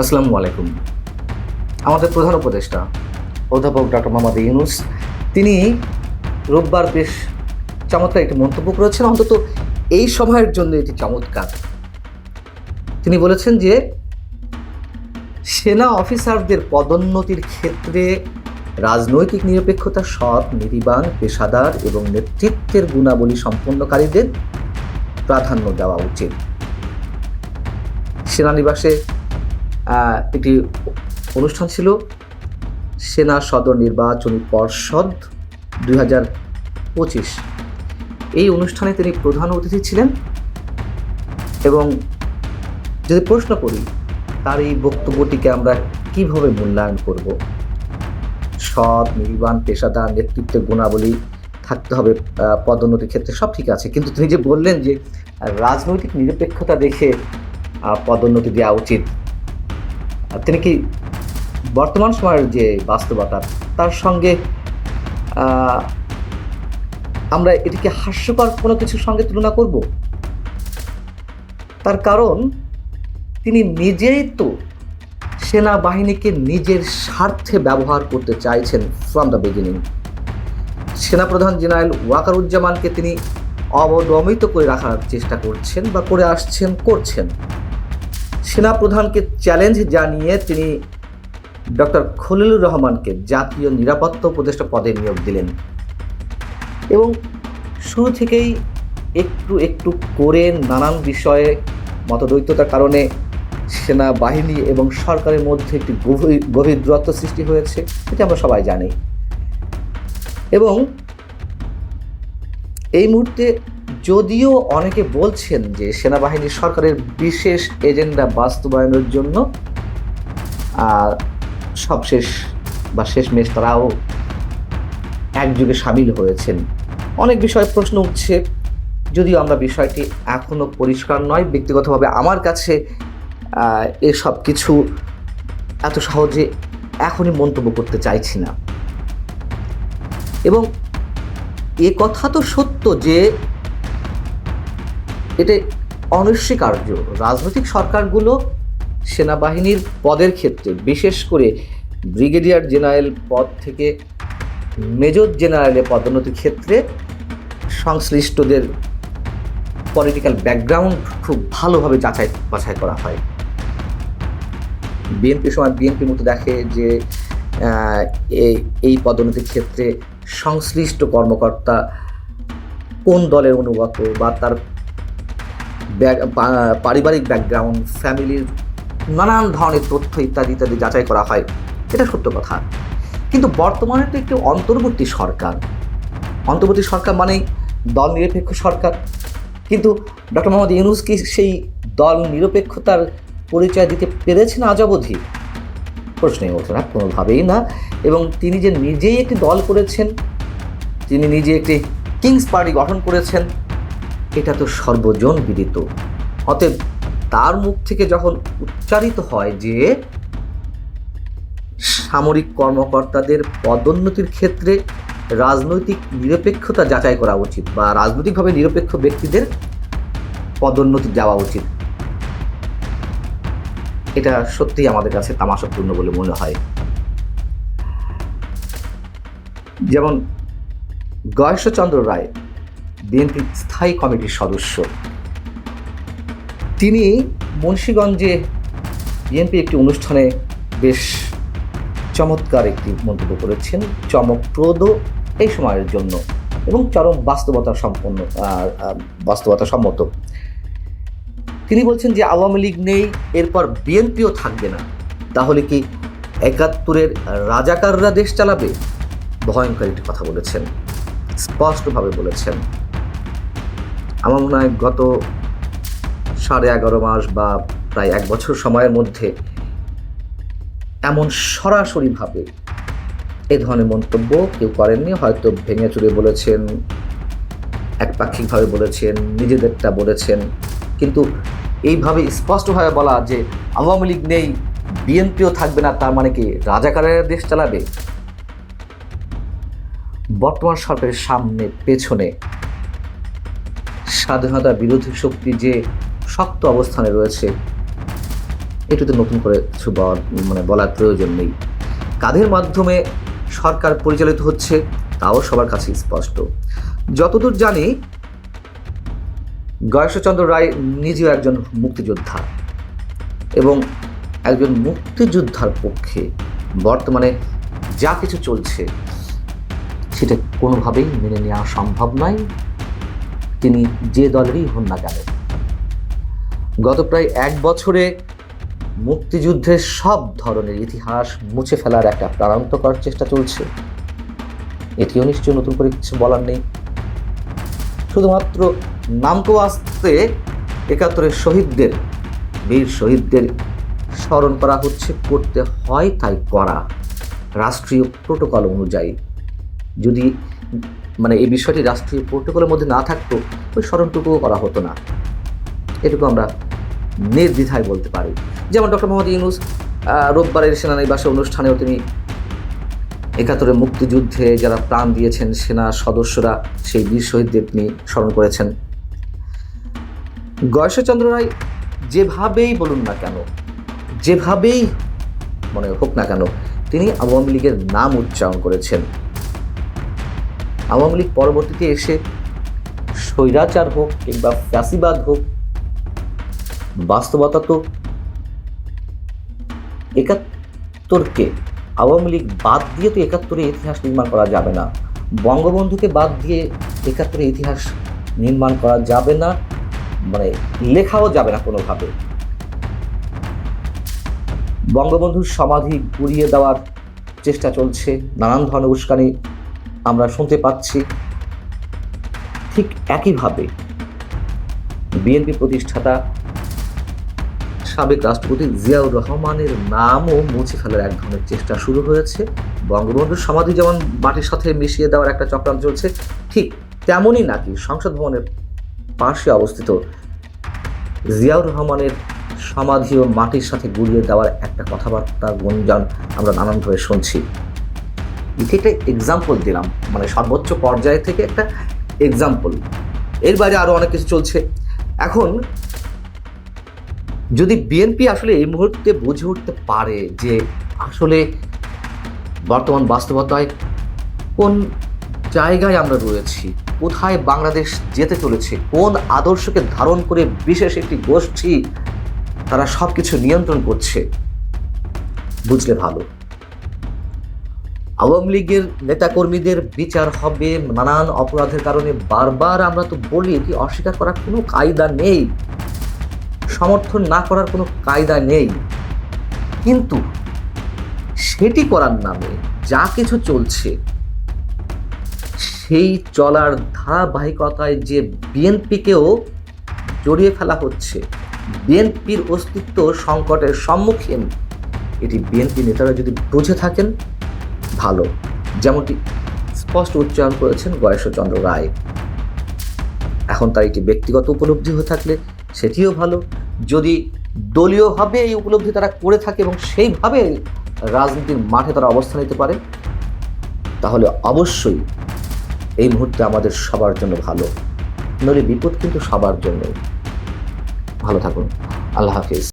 আসসালামু আলাইকুম। আমাদের প্রধান উপদেষ্টা, অধ্যাপক ডক্টর মোহাম্মদ ইউনুস, তিনি রোববার বেশ চমৎকার একটি মন্তব্য করেছেন। অন্তত এই সময়ের জন্য এটি চমৎকার। তিনি বলেছেন যে, সেনা অফিসারদের পদোন্নতির ক্ষেত্রে রাজনৈতিক নিরপেক্ষতা সৎ নীতিবান পেশাদার এবং নেতৃত্বের গুণাবলী সম্পন্নকারীদের প্রাধান্য দেওয়া উচিত। সেনানিবাসে একটি অনুষ্ঠান ছিল সেনা সদর নির্বাচনী পর্ষদ দুই হাজার পঁচিশ। এই অনুষ্ঠানে তিনি প্রধান অতিথি ছিলেন এবং যদি প্রশ্ন করি, তার এই বক্তব্যটিকে আমরা কীভাবে মূল্যায়ন করব? সৎ, নির্বাণ, পেশাদার, নেতৃত্বের গুণাবলী থাকতে হবে পদোন্নতির ক্ষেত্রে সব ঠিক আছে। কিন্তু তিনি যে বললেন যে রাজনৈতিক নিরপেক্ষতা দেখে পদোন্নতি দেওয়া উচিত তিনি কি বর্তমান সময়ের যে বাস্তবতা, তার সঙ্গে আমরা এটিকে হাস্যকর কোনো কিছুর সঙ্গে তুলনা করব? তার কারণ, তিনি নিজেই তো সেনাবাহিনীকে নিজের স্বার্থে ব্যবহার করতে চাইছেন ফ্রম দ্য বিগিনিং সেনাপ্রধান জেনারেল ওয়াকারুজ্জামানকে তিনি অবদমিত করে রাখার চেষ্টা করছেন বা করে আসছেন, করছেন। সেনাপ্রধানকে চ্যালেঞ্জ জানিয়ে তিনি ডক্টর খলিলুর রহমানকে জাতীয় নিরাপত্তা উপদেষ্টা পদে নিয়োগ দিলেন। এবং শুরু থেকেই একটু একটু করে নানান বিষয়ে মতদ্বৈততার কারণে সেনাবাহিনী এবং সরকারের মধ্যে একটি গভীর গভীর দূরত্ব সৃষ্টি হয়েছে, এটা আমরা সবাই জানি। এবং এই মুহূর্তে যদিও অনেকে বলছেন যে সেনাবাহিনী সরকারের বিশেষ এজেন্ডা বাস্তবায়নের জন্য সবশেষ বা শেষমেশ তারাও একযোগে সামিল হয়েছেন। অনেক বিষয়ে প্রশ্ন উঠছে, যদিও আমরা বিষয়টি এখনও পরিষ্কার নয়, ব্যক্তিগতভাবে আমার কাছে এসব কিছু এত সহজে এখনই মন্তব্য করতে চাইছি না। এবং এ কথা তো সত্য যে এটা অনস্বীকার্য। রাজনৈতিক সরকারগুলো সেনাবাহিনীর পদের ক্ষেত্রে, বিশেষ করে ব্রিগেডিয়ার জেনারেল পদ থেকে মেজর জেনারেলের পদোন্নতির ক্ষেত্রে সংশ্লিষ্টদের পলিটিক্যাল ব্যাকগ্রাউন্ড খুব ভালোভাবে যাচাই বাছাই করা হয়। বিএনপির সময় বিএনপির মতো দেখে যে এই- পদোন্নতির ক্ষেত্রে সংশ্লিষ্ট কর্মকর্তা কোন দলের অনুগত বা তার পারিবারিক ব্যাকগ্রাউন্ড ফ্যামিলির নানান ধরনের তথ্য ইত্যাদি ইত্যাদি যাচাই করা হয়। এটা সত্য কথা। কিন্তু বর্তমানে তো একটি অন্তর্বর্তী সরকার। অন্তর্বর্তী সরকার মানেই দল নিরপেক্ষ সরকার। কিন্তু ডক্টর মোহাম্মদ ইউনুস কি সেই দল নিরপেক্ষতার পরিচয় দিতে পেরেছেন আজ অবধি? প্রশ্নই ওঠে না, কোনোভাবেই না। এবং তিনি যে নিজেই একটি দল করেছেন, তিনি নিজে একটি কিংস পার্টি গঠন করেছেন এটা তো সর্বজন বিদিত অতএব তার মুখ থেকে যখন উচ্চারিত হয় যে সামরিক কর্মকর্তাদের পদোন্নতির ক্ষেত্রে রাজনৈতিক নিরপেক্ষতা যাচাই করা উচিত বা রাজনৈতিকভাবে নিরপেক্ষ ব্যক্তিদের পদোন্নতি দেওয়া উচিত। এটা সত্যিই আমাদের কাছে তামাশাপূর্ণ বলে মনে হয়। যেমন গয়েশ্বরচন্দ্র রায় বিএনপি স্থায়ী কমিটির সদস্য। তিনি মুন্সীগঞ্জে বিএনপি একটি অনুষ্ঠানে বেশ চমৎকার একটি মন্তব্য করেছেন, চমকপ্রদ এই সময়ের জন্য এবং চরম বাস্তবতা সম্পন্ন বাস্তবতা সম্মত। তিনি বলছেন যে আওয়ামী লীগ নেই, এরপর বিএনপিও থাকবে না। তাহলে কি একাত্তরের রাজাকাররা দেশ চালাবে? ভয়ঙ্কর একটি কথা বলেছেন। স্পষ্টভাবে বলেছেন। আমার মনে হয় গত সাড়ে এগারো মাস বা প্রায় এক বছর সময়ের মধ্যে এমন সরাসরিভাবে এ ধরনের মন্তব্য কেউ করেননি। হয়তো ভেঙে চুরে বলেছেন, একপাক্ষিকভাবে বলেছেন, নিজেদেরটা বলেছেন। কিন্তু এইভাবে স্পষ্টভাবে বলা যে আওয়ামী লীগ নেই, বিএনপিও থাকবে না, তার মানে কি রাজাকারের দেশ চালাবে? বর্তমান সরকারের সামনে, পেছনে স্বাধীনতা বিরোধী শক্তি যে শক্ত অবস্থানে রয়েছে, এটুতে নতুন করে কিছু মানে বলার প্রয়োজন নেই। কাদের মাধ্যমে সরকার পরিচালিত হচ্ছে, তাও সবার কাছে স্পষ্ট। যতদূর জানি, গয়েশ্বরচন্দ্র রায় নিজেও একজন মুক্তিযোদ্ধা এবং একজন মুক্তিযোদ্ধার পক্ষে বর্তমানে যা কিছু চলছে, সেটা কোনোভাবেই মেনে নেওয়া সম্ভব নয়। তিনি যে দলেরই হন না কেন। গত প্রায় এক বছরে মুক্তিযুদ্ধের সব ধরনের ইতিহাস মুছে ফেলার একটা প্রাণান্তকর চেষ্টা চলছে। এটিও নিশ্চয়ই নতুন করে কিছু বলার নেই। শুধুমাত্র নামকো আসতে একাত্তরের শহীদদের, বীর শহীদদের স্মরণ করা হচ্ছে, করতে হয় তাই করা। রাষ্ট্রীয় প্রোটোকল অনুযায়ী। যদি মানে এই বিষয়টি রাষ্ট্রীয় প্রোটোকলের মধ্যে না থাকতো ওই স্মরণটুকুও করা হতো না। এটুকু আমরা নির্দ্বিধায় বলতে পারি। যেমন ডক্টর মোহাম্মদ ইউনুস রোববারের সেনানিবাসে অনুষ্ঠানেও তিনি একাত্তরের মুক্তিযুদ্ধে যারা প্রাণ দিয়েছেন সেনা সদস্যরা, সেই বীর শহীদদের তিনি স্মরণ করেছেন। গয়েশ্বরচন্দ্র রায় যেভাবেই বলুন না কেন, যেভাবেই মানে হোক না কেন, তিনি আওয়ামী লীগের নাম উচ্চারণ করেছেন। আওয়ামী লীগ পরবর্তীতে এসে স্বৈরাচার হোক কিংবা ফ্যাসিবাদ হোক, বাস্তবতা তো একাত্তরকে, আওয়ামী লীগ বাদ দিয়ে তো একাত্তরে ইতিহাস নির্মাণ করা যাবে না। বঙ্গবন্ধুকে বাদ দিয়ে একাত্তরে ইতিহাস নির্মাণ করা যাবে না মানে লেখাও যাবে না কোনোভাবে। বঙ্গবন্ধুর সমাধি গুড়িয়ে দেওয়ার চেষ্টা চলছে, নানান ধরনের উস্কানি আমরা শুনতে পাচ্ছি ঠিক একইভাবে বিএনপি প্রতিষ্ঠাতা সাবেক রাষ্ট্রপতি জিয়াউর রহমানের নামও মুছে ফেলার এক ধরনের চেষ্টা শুরু হয়েছে। বঙ্গবন্ধুর সমাধি যেমন মাটির সাথে মিশিয়ে দেওয়ার একটা চক্রান্ত চলছে, ঠিক তেমনই নাকি সংসদ ভবনের পাশে অবস্থিত জিয়াউর রহমানের সমাধিও মাটির সাথে গুলিয়ে দেওয়ার একটা কথাবার্তা গুঞ্জন আমরা নানানভাবে শুনছি। এটি একটা এক্সাম্পল দিলাম। মানে সর্বোচ্চ পর্যায় থেকে একটা এক্সাম্পল এর বাইরে আরও অনেক কিছু চলছে। এখন, যদি বিএনপি আসলে এই মুহূর্তে বুঝে উঠতে পারে যে আসলে বর্তমান বাস্তবতায় কোন জায়গায় আমরা রয়েছি, কোথায় বাংলাদেশ যেতে চলেছে, কোন আদর্শকে ধারণ করে বিশেষ একটি গোষ্ঠী তারা সব কিছু নিয়ন্ত্রণ করছে, বুঝলে ভালো। আওয়ামী লীগের নেতাকর্মীদের বিচার হবে নানান অপরাধের কারণে। বারবার আমরা তো বলি এটি অস্বীকার করার কোনো কায়দা নেই। সমর্থন না করার কোনো কায়দা নেই। কিন্তু সেটি করার নামে যা কিছু চলছে, সেই চলার ধারাবাহিকতায় যে বিএনপিকেও জড়িয়ে ফেলা হচ্ছে, বিএনপির অস্তিত্ব সংকটের সম্মুখীন, এটি বিএনপি নেতারা যদি বুঝে থাকেন ভালো। যেমনটি স্পষ্ট উচ্চারণ করেছেন গয়েশ্বরচন্দ্র রায়। এখন তার একটি ব্যক্তিগত উপলব্ধি হয়ে থাকলে সেটিও ভালো। যদি দলীয়ভাবে এই উপলব্ধি তারা করে থাকে এবং সেইভাবে রাজনীতির মাঠে তারা অবস্থান নিতে পারে, তাহলে অবশ্যই এই মুহূর্তে আমাদের সবার জন্য ভালো। নইলে বিপদ কিন্তু সবার জন্য ভালো থাকুন। আল্লাহ হাফিজ।